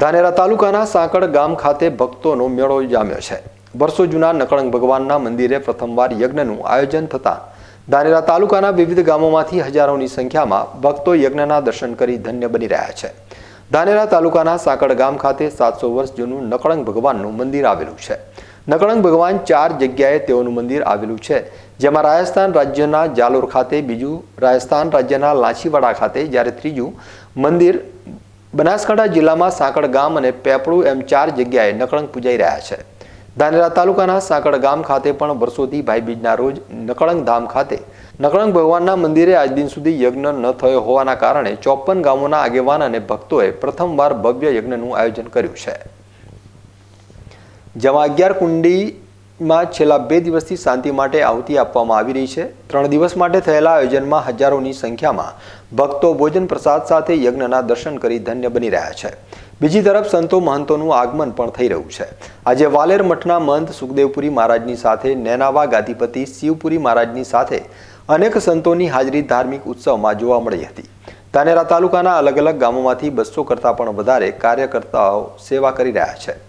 ધાનેરા તાલુકાના સાંકળ ગામ ખાતે ભક્તોનો મેળો જામ્યો છે. વર્ષો જૂના નકળંગ ભગવાનના મંદિરે પ્રથમવાર યજ્ઞનું આયોજન થતાં ધાનેરા તાલુકાના વિવિધ ગામોમાંથી હજારોની સંખ્યામાં ભક્તો યજ્ઞના દર્શન કરી ધન્ય બની રહ્યા છે. ધાનેરા તાલુકાના સાંકળ ગામ ખાતે સાતસો વર્ષ જૂનું નકળંગ ભગવાનનું મંદિર આવેલું છે. નકળંગ ભગવાન ચાર જગ્યાએ તેઓનું મંદિર આવેલું છે. જેમાં રાજસ્થાન રાજ્યના જાલોર ખાતે, બીજું રાજસ્થાન રાજ્યના લાંચીવાડા ખાતે, જ્યારે ત્રીજું મંદિર બનાસકાંઠા જિલ્લામાં સાંકળ ગામ અને પેપળું એમ ચાર જગ્યાએ નકળંગ પૂજાઈ રહ્યા છે. ધાનેરા તાલુકાના સાંકળ ગામ ખાતે પણ વર્ષોથી ભાઈબીજના રોજ નકળંગ ધામ ખાતે નકળંગ ભગવાનના મંદિરે આજ દિન સુધી યજ્ઞ ન થયો હોવાના કારણે ચોપન ગામોના આગેવાન અને ભક્તોએ પ્રથમવાર ભવ્ય યજ્ઞનું આયોજન કર્યું છે. જેમાં અગિયાર કુંડીમાં છેલ્લા બે દિવસથી શાંતિ માટે આહુતિ આપવામાં આવી રહી છે. ત્રણ દિવસ માટે થયેલા આયોજનમાં હજારોની સંખ્યામાં ભક્તો ભોજન પ્રસાદ સાથે યજ્ઞના દર્શન કરી ધન્ય બની રહ્યા છે. બીજી તરફ સંતો મહંતોનું આગમન પણ થઈ રહ્યું છે. આજે વાલેર મઠના મહંત સુખદેવપુરી મહારાજની સાથે, નેનાવા ગાદીપતિ શિવપુરી મહારાજની સાથે અનેક સંતોની હાજરી ધાર્મિક ઉત્સવમાં જોવા મળી હતી. ધાનેરા તાલુકાના અલગ અલગ ગામોમાંથી બસો કરતાં પણ વધારે કાર્યકર્તાઓ સેવા કરી રહ્યા છે.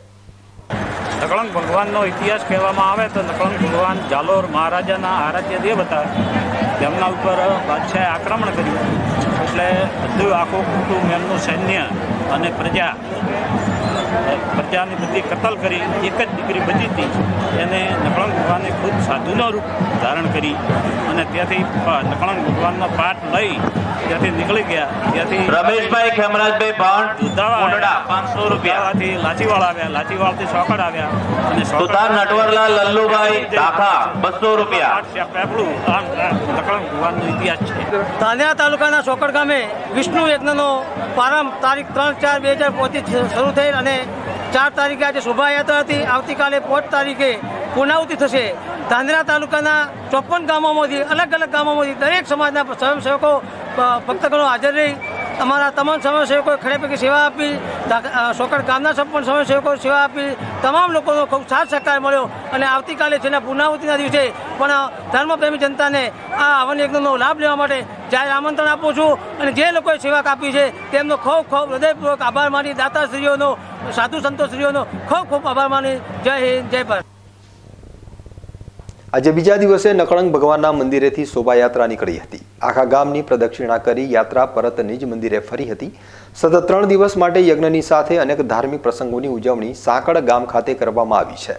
નકળંગ ભગવાનનો ઇતિહાસ કહેવામાં આવે તો નકળંગ ભગવાન જાલોર મહારાજાના આરાધ્ય દેવ હતા. તેમના ઉપર બાદશાહે આક્રમણ કર્યું. એટલે બધું આખું કુટુંબ એમનું સૈન્ય અને પ્રજા પ્રજાની બધી કતલ કરી, એક જ દીકરી બચી હતી. એને નકળંગ ભગવાને ખુદ સાધુનો રૂપ ધારણ કરી. અને ત્યાંથી લખણ ભગવાનનો પાઠ લઈ ત્યાંથી નીકળી ગયા. ત્યાંથી રમેશભાઈ ખેમરાજભાઈ ભાણ દુધાવા પાંચસો રૂપિયાથી લાચીવાળ આવ્યા. લાચીવાળથી સોકડ આવ્યા. અને સુધાર નટવરલાલ લલ્લુભાઈ દાખા બસો રૂપિયા. પેપડું આ નકળંગ ભગવાનનો ઇતિહાસ છે. ધાનેરા તાલુકાના સોકડ ગામે વિષ્ણુ યજ્ઞનો પ્રારંભ તારીખ ત્રણ ચાર બે હજાર પચીસ શરૂ થઈ અને ચાર તારીખે આજે શોભાયાત્રા હતી. આવતીકાલે પાંચ તારીખે પૂર્ણાહુતિ થશે. ધાનેરા તાલુકાના ચોપન ગામોમાંથી, અલગ અલગ ગામોમાંથી દરેક સમાજના સ્વયંસેવકો ભક્તગણો હાજર રહી. અમારા તમામ સ્વયંસેવકોએ ખડે પૈકી સેવા આપી સોકડ ગામના સંપૂર્ણ સ્વયંસેવકો સેવા આપી. તમામ લોકોનો ખૂબ સાથ સહકાર મળ્યો અને આવતીકાલે છેલ્લા પૂર્ણાહુતિના દિવસે પણ ધર્મપ્રેમી જનતાને આ હવન યજ્ઞનો લાભ લેવા માટે જાહેર આમંત્રણ આપું છું અને જે લોકોએ સેવા આપી છે, તેમનો ખૂબ ખૂબ હૃદયપૂર્વક આભાર માની, દાતાશ્રીઓનો, સાધુ સંતોશ્રીઓનો ખૂબ ખૂબ આભાર માની, જય હિન્દ, જય ભારત. આજે બીજા દિવસે નકળંગ ભગવાનના મંદિરેથી શોભાયાત્રા નીકળી હતી. આખા ગામની પ્રદક્ષિણા કરી યાત્રા પરત નિજ મંદિરે ફરી હતી. સતત ત્રણ દિવસ માટે યજ્ઞની સાથે અનેક ધાર્મિક પ્રસંગોની ઉજવણી સાંકળ ગામ ખાતે કરવામાં આવી છે.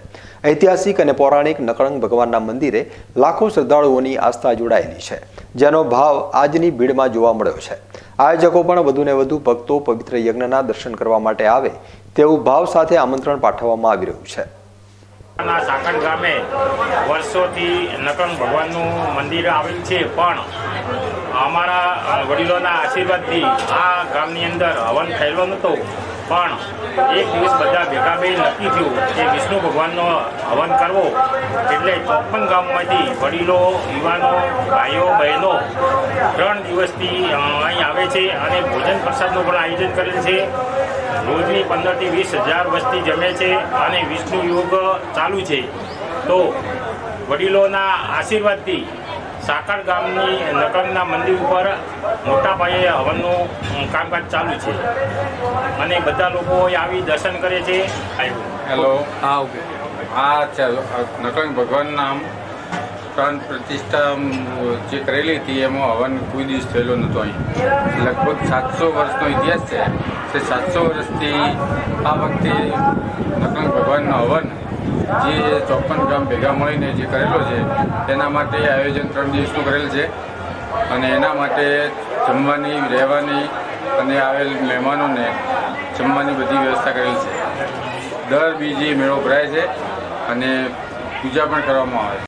ઐતિહાસિક અને પૌરાણિક નકળંગ ભગવાનના મંદિરે લાખો શ્રદ્ધાળુઓની આસ્થા જોડાયેલી છે, જેનો ભાવ આજની ભીડમાં જોવા મળ્યો છે. આયોજકો પણ વધુને વધુ ભક્તો પવિત્ર યજ્ઞના દર્શન કરવા માટે આવે તેવું ભાવ સાથે આમંત્રણ પાઠવવામાં આવી રહ્યું છે. સાકણ ગામે વર્ષોથી નકળંગ ભગવાનનું મંદિર આવેલ છે, પણ અમારા વડીલોના આશીર્વાદથી આ ગામની અંદર હવન થયેલો નહોતો. પણ એક દિવસ બધા ભેગા બે નક્કી થયું કે વિષ્ણુ ભગવાનનો હવન કરવો એટલે ચોપન ગામમાંથી વડીલો, યુવાનો, ભાઈઓ, બહેનો ત્રણ દિવસથી અહીં આવે છે અને ભોજન પ્રસાદનું પણ આયોજન કરેલ છે. રોજની પંદરથી વીસ હજાર વસ્તી જમે છે અને વિષ્ણુ યોગ ચાલુ છે. તો વડીલોના આશીર્વાદથી સાકર ગામની નકળના મંદિર ઉપર મોટા પાયે હવનનું કામકાજ ચાલુ છે. અને બધા લોકો આવી દર્શન કરે છે. હેલો હા ઓકે. આ છે નકળંગ ભગવાન નામ. પ્રાણ પ્રતિષ્ઠા જે કરેલી હતી, એમાં હવન કોઈ દિવસ થયેલો નહોતો અહીં. લગભગ સાતસો વર્ષનો ઇતિહાસ છે. તે સાતસો વર્ષથી આ વખતે નકળંગ ભગવાનનો હવન જે ચોપન ગામ ભેગા મળીને જે કરેલો છે, તેના માટે આયોજન ત્રણ દિવસનું કરેલ છે. અને એના માટે જમવાની, રહેવાની અને આવેલ મહેમાનોને જમવાની બધી વ્યવસ્થા કરેલ છે. દર બીજી મેળો ભરાય છે અને પૂજા પણ કરવામાં આવે છે.